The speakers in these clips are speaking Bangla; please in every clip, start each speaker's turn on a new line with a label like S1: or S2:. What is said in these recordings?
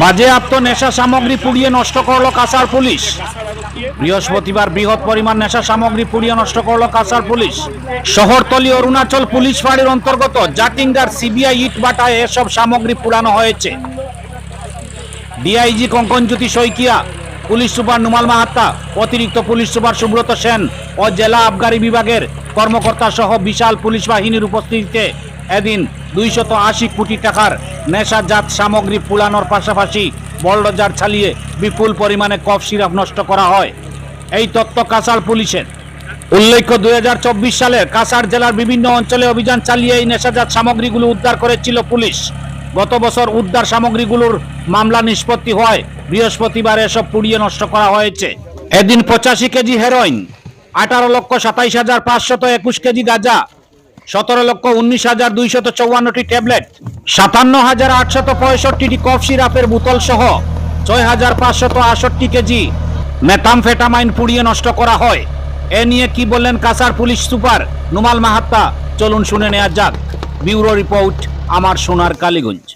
S1: বাজেয়াপ্ত নেশা সামগ্রী পুড়িয়ে নষ্ট করল কাসার পুলিশ। বৃহস্পতিবার বৃহৎ পরিমাণ নেশা সামগ্রী পুড়িয়ে নষ্ট করল কাসার পুলিশ। শহরতলি, অরুণাচল পুলিশ ফাঁড়ির অন্তর্গত জাটিঙ্গার সিবিআই ইটবাটায় এসব সামগ্রী পুরানো হয়েছে। DIG Kankanjyoti Saikia, police super Numal Mahatta, অতিরিক্ত পুলিশ সুপার সুব্রত সেন ও জেলা আবগারি বিভাগের কর্মকর্তা সহ বিশাল পুলিশ বাহিনীর উপস্থিতিতে এদিন দুইশত আশি কোটি টাকার নেশাজাত সামগ্রী পুলানোর পাশাপাশি বলডজার ছালিয়ে বিপুল পরিমাণে কফ সিরাপ নষ্ট করা হয়। এই তথ্য কাসার পুলিশের। উল্লেখ্য, দুই সালে কাসার জেলার বিভিন্ন অঞ্চলে অভিযান চালিয়ে এই নেশাজাত সামগ্রীগুলো উদ্ধার করেছিল পুলিশ। গত বছর উদ্ধার সামগ্রীগুলোর মামলা নিষ্পত্তি হয়। বৃহস্পতিবার এসব পুড়িয়ে নষ্ট করা হয়েছে। এদিন পঁচাশি কেজি হেরোইন, আঠারো লক্ষ সাতাইশ হাজার পাঁচশত একুশ কেজি গাঁজা সতেরো লক্ষ উনিশ হাজার দুইশত চৌয়ান্নটি ট্যাবলেট, সাতান্ন হাজার আটশত পঁয়ষট্টিটি কফ সিরাপের বোতল সহ ছয় হাজার পাঁচশত আষট্টি কেজি মেথামফেটামাইন পুড়িয়ে নষ্ট করা হয়। এ নিয়ে কি বললেন কাসার পুলিশ সুপার নুমাল মাহাত্তা? চলুন শুনে নেওয়া যাক। ব্যুরো রিপোর্ট, আমার সোনার কালীগঞ্জ।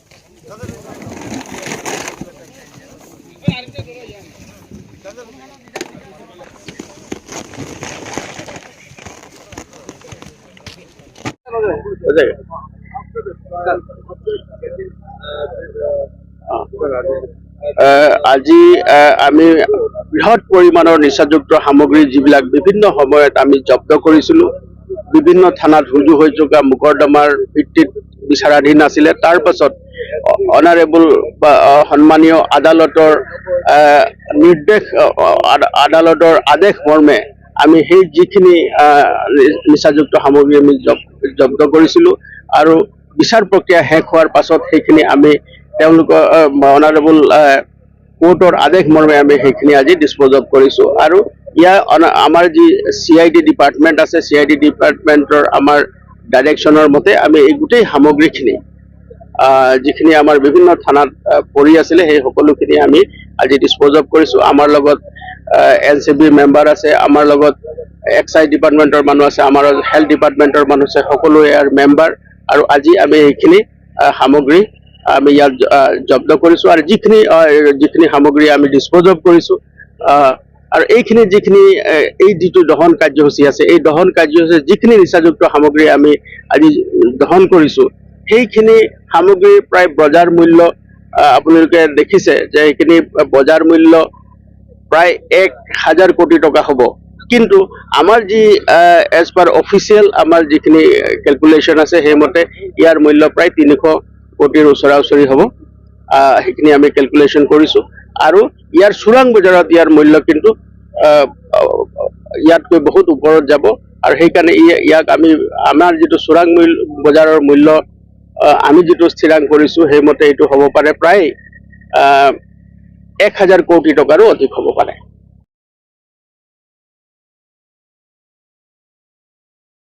S2: আজি আমি বৃহৎ পৰিমাণৰ নিচাযুক্ত সামগ্ৰী যিবিলাক বিভিন্ন সময়ত আমি জব্দ কৰিছিলোঁ বিভিন্ন থানাত ৰুজু হৈ থকা মোকৰ্দমাৰ ভিত্তিত বিচাৰাধীন আছিলে। তাৰ পাছত অনাৰেবল বা সন্মানীয় আদালতৰ নিৰ্দেশ আদালতৰ আদেশ মৰ্মে আমি সেই যিখিনি নিচাযুক্ত সামগ্ৰী আমি জব- জব্দ কৰিছিলোঁ আৰু বিচাৰ প্ৰক্ৰিয়া শেষ হোৱাৰ পাছত সেইখিনি আমি তেওঁলোকৰ অনাৰেবল কোৰ্টৰ আদেশ মৰ্মে আমি সেইখিনি আজি ডিছপ'জ অফ কৰিছোঁ। আৰু ইয়াৰ আমাৰ যি চি আই ডি ডিপাৰ্টমেণ্ট আছে চি আই ডি ডিপাৰ্টমেণ্টৰ আমাৰ ডাইৰেকশ্যনৰ মতে আমি এই গোটেই সামগ্ৰীখিনি যিখিনি আমাৰ বিভিন্ন থানাত পৰি আছিলে, সেই সকলোখিনি আমি আজি ডিছপ'জ অফ কৰিছোঁ। আমাৰ লগত এন চি বিৰ মেম্বাৰ আছে, আমাৰ লগত এক্সাইজ ডিপাৰ্টমেণ্টৰ মানুহ আছে আমাৰ হেল্থ ডিপাৰ্টমেণ্টৰ মানুহ আছে সকলো ইয়াৰ মেম্বাৰ। আৰু আজি আমি এইখিনি সামগ্ৰী আমি ইয়াত জব্দ কৰিছোঁ আৰু যিখিনি যিখিনি সামগ্ৰী আমি ডিছপ'জ অফ আহ, আৰু এইখিনি যিখিনি এই যিটো দহন কাৰ্যসূচী আছে এই দহন কাৰ্যসূচী যিখিনি নিচাযুক্ত সামগ্ৰী আমি আজি দহন কৰিছোঁ সেইখিনি সামগ্ৰীৰ প্ৰায় বজাৰ মূল্য আপোনালোকে দেখিছে যে এইখিনি বজাৰ মূল্য প্ৰায় এক হাজাৰ কোটি টকা হ'ব। কিন্তু আমাৰ যি এজ পাৰ অফিচিয়েল আমাৰ যিখিনি কেলকুলেশ্যন আছে, সেইমতে ইয়াৰ মূল্য প্ৰায় তিনিশ কোটিৰ ওচৰা ওচৰি হ'ব। সেইখিনি আমি কেলকুলেশ্যন কৰিছোঁ। আৰু ইয়াৰ চোৰাং বজাৰত ইয়াৰ মূল্য কিন্তু ইয়াতকৈ বহুত ওপৰত যাব। আৰু সেইকাৰণে ইয়াক আমি, আমাৰ যিটো চোৰাং মূল্য বজাৰৰ মূল্য আমি যিটো স্থিৰাং কৰিছোঁ, সেইমতে এইটো হ'ব পাৰে প্ৰায় এক হাজাৰ কোটি টকাৰো অধিক হ'ব পাৰে।